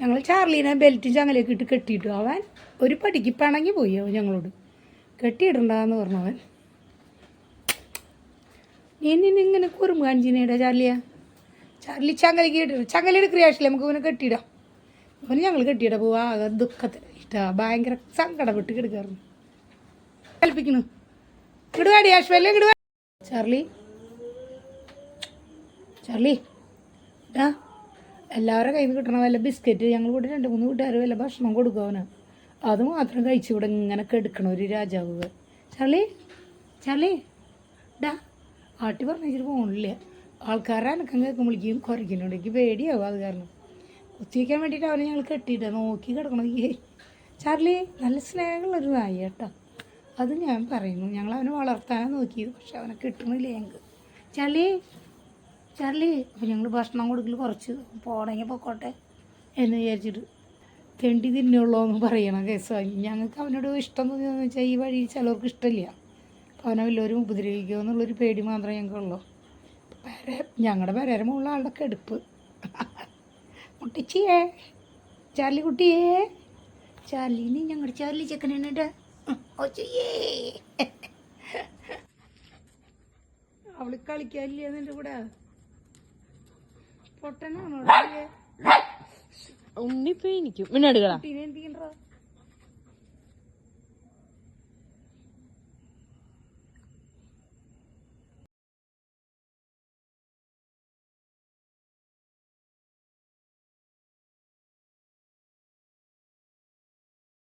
ഞങ്ങൾ ചാർലീനെ ബെൽറ്റും ചങ്ങലേക്ക് ഇട്ട് കെട്ടിയിട്ടു. അവൻ ഒരു പടിക്ക് പിണങ്ങി പോയി അവൻ ഞങ്ങളോട്. കെട്ടിയിടണ്ടെന്ന് പറഞ്ഞു അവൻ. നീ നിന്നെ ഇങ്ങനെ കുറുമ്പ് കാണിച്ചിനേടാ ചാർലിയ? ചാർലി ചങ്ങലക്ക് കെട്ടിയിടും ചങ്ങലയുടെ ക്രിയാഷില്ല നമുക്ക് ഇവനെ കെട്ടിയിടാം. അവന് ഞങ്ങൾ കെട്ടിയിടാം പോവാ. ആകെ ദുഃഖത്തിൽ ഇഷ്ടാ. ഭയങ്കര സങ്കടപ്പെട്ട് കിടക്കാറുണ്ട്. കൽപ്പിക്കണു. ഇങ്ങോട്ട് വാടി കിടുവാ ചാർലി. ചാർലി. ഡാ എല്ലാവരുടെ കയ്യിൽ നിന്ന് കിട്ടണ വല്ല ബിസ്ക്കറ്റ് ഞങ്ങൾ കൂടെ രണ്ട് മൂന്ന് കൂട്ടുകാർ വല്ല ഭക്ഷണം കൊടുക്കും അവന്. അത് മാത്രം കഴിച്ചു ഇവിടെ ഇങ്ങനെ കെടുക്കണ ഒരു രാജാവ്. ചളി ചളി ഡാ ആട്ടി പറഞ്ഞിട്ട് പോകണില്ല ആൾക്കാരെ അനക്കം കേൾക്കുമ്പോഴേക്കും കുറയ്ക്കുന്നുണ്ട് എനിക്ക് പേടിയാവും അത് കാരണം. കുത്തിവെക്കാൻ വേണ്ടിയിട്ട് അവനെ ഞങ്ങൾ കെട്ടിയിട്ട് നോക്കി കിടക്കണം ഈ ചാർലി നല്ല സ്നേഹമുള്ളൊരു നായി കേട്ടോ. അത് ഞാൻ പറയുന്നു ഞങ്ങൾ അവനെ വളർത്താനാണ് നോക്കിയത് പക്ഷെ അവനെ കിട്ടണില്ല ഞങ്ങൾക്ക് ചാർലി ചാർലി അപ്പോൾ ഞങ്ങൾ ഭക്ഷണം കൊടുക്കൽ കുറച്ച് പോണെങ്കിൽ പൊക്കോട്ടെ എന്ന് വിചാരിച്ചിട്ട് തെണ്ടി തിന്നുള്ളൂ എന്ന് പറയണം കേസ്. ഞങ്ങൾക്ക് അവനോട് ഇഷ്ടം തോന്നിയെന്ന് വെച്ചാൽ ഈ വഴി ചിലർക്ക് ഇഷ്ടമില്ല. അപ്പോൾ അവനെ വല്ലവരും ഉപദ്രവിക്കുമോ എന്നുള്ളൊരു പേടി മാത്രമേ ഞങ്ങൾക്കുള്ളൂ പെര ഞങ്ങളുടെ പെരേര മുകളിൽ ആളുടെ കെടുപ്പ്. മുട്ടിച്ചിയേ ചാർലി കുട്ടിയേ ചാർലിന് ഞങ്ങളുടെ ചാർലി ചെക്കനുണ്ട് അവൾ കളിക്കാനില്ല എന്നെ കൂടെ പൊട്ടനാണോ ഉണ്ണിപ്പോ എനിക്കും പിന്നെ ചെയ്യണ്ടോ